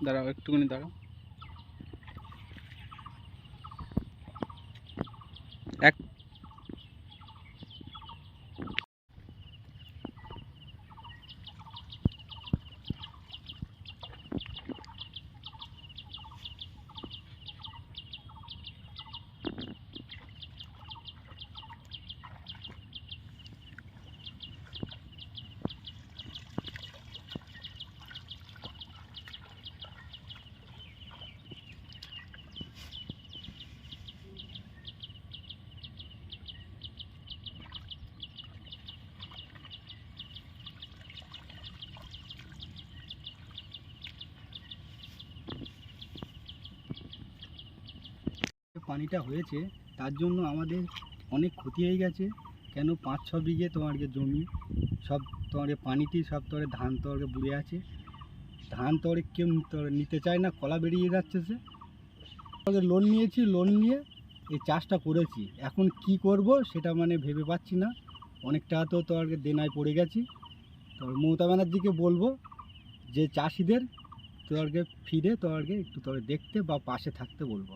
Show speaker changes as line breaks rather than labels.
দাঁড়াও একটুখানি দাঁড়াও এক
পানিটা হয়েছে, তার জন্য আমাদের অনেক ক্ষতি হয়ে গেছে। কেন পাঁচ, ছ বিঘে তোমার যে জমি, সব তোমার পানিতেই সব তোমার ধান তোমার বুড়ে আছে। ধান তোমার কেউ নিতে চায় না, কলা বেরিয়ে যাচ্ছে সে। লোন নিয়েছি লোন নিয়ে এই চাষটা করেছি। এখন কি করব সেটা মানে ভেবে পাচ্ছি না। অনেক টাকা তো তোমার দেনায় পড়ে গেছি। তো মমতা ব্যানার্জিকে বলব, যে চাষিদের তোমাকে ফিরে তোমাকে একটু তোর দেখতে বা পাশে থাকতে বলব।